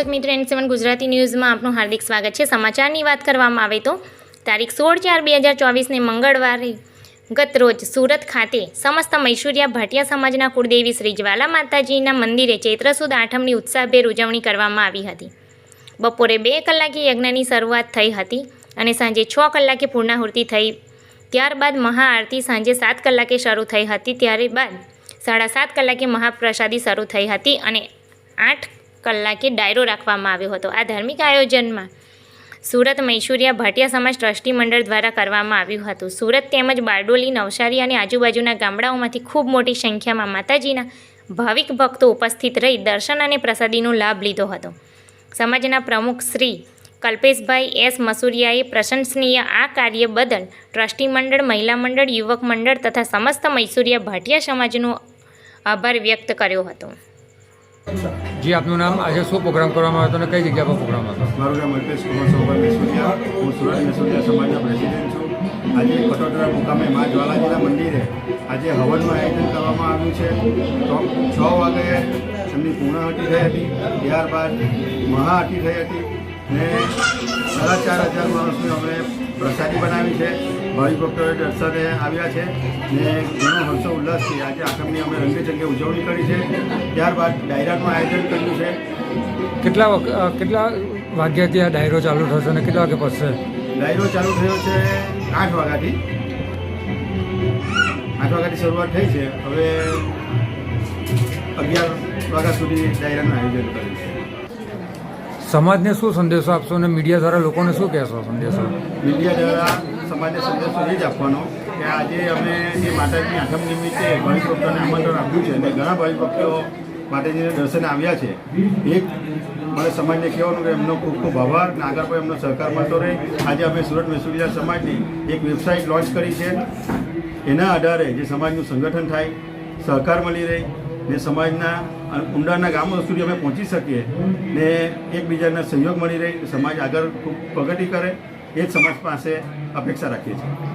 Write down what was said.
દર્શક મિત્રો એન સેવન ગુજરાતી ન્યૂઝમાં આપનું હાર્દિક સ્વાગત છે. સમાચારની વાત કરવામાં આવે તો, તારીખ સોળ ચાર બે હજાર ચોવીસને મંગળવારે ગતરોજ સુરત ખાતે સમસ્ત મૈસુરિયા ભાટિયા સમાજના કુળદેવી શ્રી જ્વાલા માતાજીના મંદિરે ચૈત્ર સુદ આઠમની ઉત્સાહભેર ઉજવણી કરવામાં આવી હતી. બપોરે બે કલાકે યજ્ઞની શરૂઆત થઈ હતી અને સાંજે છ કલાકે પૂર્ણાહુતિ થઈ. ત્યારબાદ મહાઆરતી સાંજે સાત કલાકે શરૂ થઈ હતી. ત્યારબાદ સાડા સાત કલાકે મહાપ્રસાદી શરૂ થઈ હતી અને આઠ કલાકે ડાયરો રાખવામાં આવ્યો હતો. આ ધાર્મિક આયોજનમાં સુરત મૈસુરિયા ભાટિયા સમાજ ટ્રસ્ટી મંડળ દ્વારા કરવામાં આવ્યું હતું. સુરત તેમજ બારડોલી, નવસારી અને આજુબાજુના ગામડાઓમાંથી ખૂબ મોટી સંખ્યામાં માતાજીના ભાવિક ભક્તો ઉપસ્થિત રહી દર્શન અને પ્રસાદીનો લાભ લીધો હતો. સમાજના પ્રમુખ શ્રી કલ્પેશભાઈ એસ મસુરિયાએ પ્રશંસનીય આ કાર્ય બદલ ટ્રસ્ટી મંડળ, મહિલા મંડળ, યુવક મંડળ તથા સમસ્ત મૈસુરિયા ભાટિયા સમાજનો આભાર વ્યક્ત કર્યો હતો. જી, આપનું નામ? આજે શું પ્રોગ્રામ કરવામાં આવ્યો હતો અને કઈ જગ્યા પર પ્રોગ્રામ હતો? મારું નામ અલ્પેશ કુમાર સોમવાર મેસોદિયા હું સુરત મેસોદિયા સમાજના પ્રેસિડેન્ટ છું. આજે કટોદરા મુકામે મા જ્વાલાજીના મંદિરે આજે હવનનું આયોજન કરવામાં આવ્યું છે. તો છ વાગે એમની પૂર્ણાહુતિ થઈ હતી. ત્યારબાદ મહાઆરતી થઈ હતી. ને સાડા ચાર હજાર માણસની અમે પ્રસાદી બનાવી છે. ભાવિભક્તોએ દર્શને આવ્યા છે ને ઘણો હર્ષો ઉલ્લાસથી આજે આઠમની અમે રંગે જગ્યાએ ઉજવણી કરી છે. ત્યારબાદ ડાયરાનું આયોજન કર્યું છે. કેટલા કેટલા વાગ્યાથી આ ડાયરો ચાલુ થશે અને કેટલા વાગે પહોંચશે ડાયરો ચાલુ થયો છે આઠ વાગ્યાથી. આઠ વાગ્યાથી શરૂઆત થઈ છે. હવે અગિયાર વાગ્યા સુધી ડાયરાનું આયોજન કર્યું છે. સમાજને શું સંદેશો આપશો અને મીડિયા દ્વારા લોકોને શું કહેશો સંદેશો? મીડિયા દ્વારા સમાજને સંદેશો એ જ આપવાનો કે આજે અમે જે માતાજીની આઠમ નિમિત્તે ભાવિભક્તોને આમંત્રણ આપ્યું છે અને ઘણા ભાવિભક્તો માતાજીને દર્શને આવ્યા છે. એક મારે સમાજને કહેવાનું કે એમનો ખૂબ ખૂબ આભાર. અને આગળ પણ એમનો સહકાર મળતો રહે. આજે અમે સુરત મેસુરિયા સમાજની એક વેબસાઇટ લોન્ચ કરી છે. એના આધારે જે સમાજનું સંગઠન થાય, સહકાર મળી રહે. ને સમાજના ઊંડાના ગામો સુધી અમે પહોંચી શકીએ ને એકબીજાના સહયોગ મળી રહે, સમાજ આગળ ખૂબ પ્રગતિ કરે, એ જ સમાજ પાસે અપેક્ષા રાખીએ છીએ.